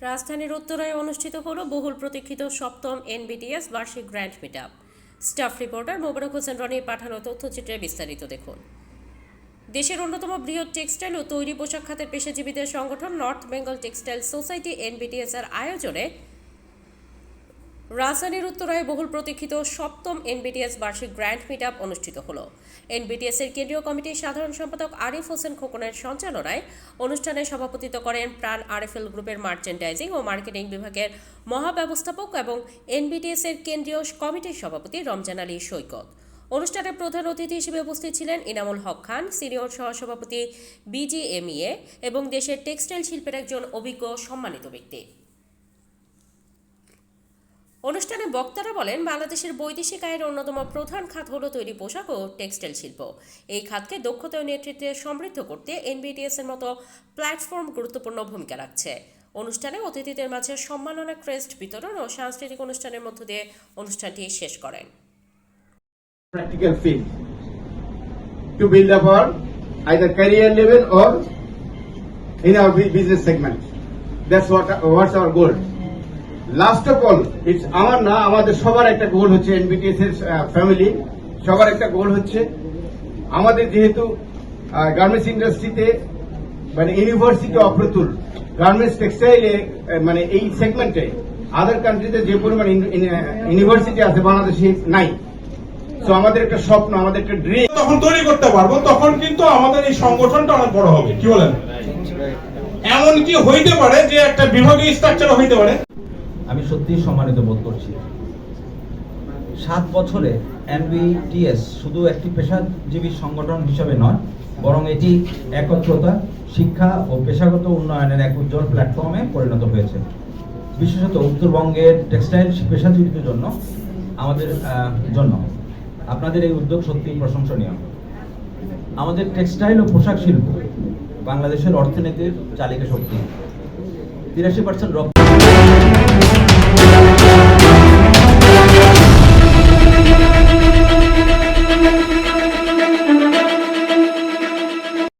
রাজধানীর উত্তরায় অনুষ্ঠিত হলো বহুল প্রতীক্ষিত সপ্তম এনবিটিএস বার্ষিক grand meet up staff reporter Mobarak Hossain Rony পাঠানো তথ্যচিত্রে বিস্তারিত দেখুন। দেশের অন্যতম বৃহৎ টেক্সটাইল ও তৈরি পোশাক খাতের পেশাজীবীদের সংগঠন North Bengal textile society NBTS এর আয়োজনে রাজধানীর উত্তরায় বহুল প্রতীক্ষিত সপ্তম এনবিটিএস বার্ষিক গ্র্যান্ড মিট অনুষ্ঠিত হলো। এনবিটিএস এর কেন্দ্রীয় কমিটির সাধারণ সম্পাদক আরিফ হোসেন খোকনের সঞ্চালনায় অনুষ্ঠানে সভাপতিত্ব করেন প্রাণ আরএফএল গ্রুপের মার্চেন্ডাইজিং ও মার্কেটিং বিভাগের মহাব্যবস্থাপক এবং এনবিটিএস এর কেন্দ্রীয় কমিটির সভাপতি রমজান আলী সৈকত। অনুষ্ঠানে প্রধান অতিথি হিসেবে উপস্থিত ছিলেন ইনামুল হক খান, সিনিয়র সহসভাপতি বিজিএমইএ এবং দেশের টেক্সটাইল শিল্পের একজন অভিজ্ঞ সম্মানিত ব্যক্তি। অনুষ্ঠানে বক্তারা বলেন, বাংলাদেশের বৈদেশিক আয়ের অন্যতম প্রধান খাত হল তৈরি পোশাক ও টেক্সটাইল শিল্প। এই খাতকে দক্ষতা ও নেতৃত্বে সমৃদ্ধ করতে এনবিটিএস এর মতো প্ল্যাটফর্ম গুরুত্বপূর্ণ ভূমিকা রাখছে। অনুষ্ঠানে অতিথিদের মাঝে সম্মাননা ক্রেস্ট বিতরণ ও সাংস্কৃতিক অনুষ্ঠানের মধ্য দিয়ে অনুষ্ঠানটি শেষ করেন। Practical field to build up our either. Last of all it's আমার না আমাদের সবার একটা গোল হচ্ছে এনবিটিএস এর ফ্যামিলি সবার একটা গোল হচ্ছে আমাদের যেহেতু গার্মেন্টস ইন্ডাস্ট্রিতে মানে ইউনিভার্সিটি অপ্রতুল। গার্মেন্টস টেক্সটাইলে মানে এই সেগমেন্টে আদার কান্ট্রিতে যে পরিমাণ ইউনিভার্সিটি আছে বাংলাদেশে নাই। তো আমাদের একটা স্বপ্ন আমাদের একটা ড্রিম তখন তৈরি করতে পারব তখন কিন্তু আমাদের এই সংগঠনটা অনেক বড় হবে। কি বলেন? এমন কি হইতে পারে যে একটা বিভাগীয় স্ট্রাকচার হইতে পারে। আমি সত্যিই সম্মানিত বোধ করছি। সাত বছরে এনবিটিএস শুধু একটি পেশাজীবী সংগঠন হিসেবে নয়, বরং এটি একত্রতা, শিক্ষা ও পেশাগত উন্নয়নের এক উজ্জ্বল প্ল্যাটফর্মে পরিণত হয়েছে। বিশেষত উত্তরবঙ্গের টেক্সটাইল পেশাজীবীদের জন্য, আমাদের জন্য। আপনাদের এই উদ্যোগ সত্যিই প্রশংসনীয়। আমাদের টেক্সটাইল ও পোশাক শিল্প বাংলাদেশের অর্থনীতির চালিকা শক্তি। তিরাশি পার্সেন্ট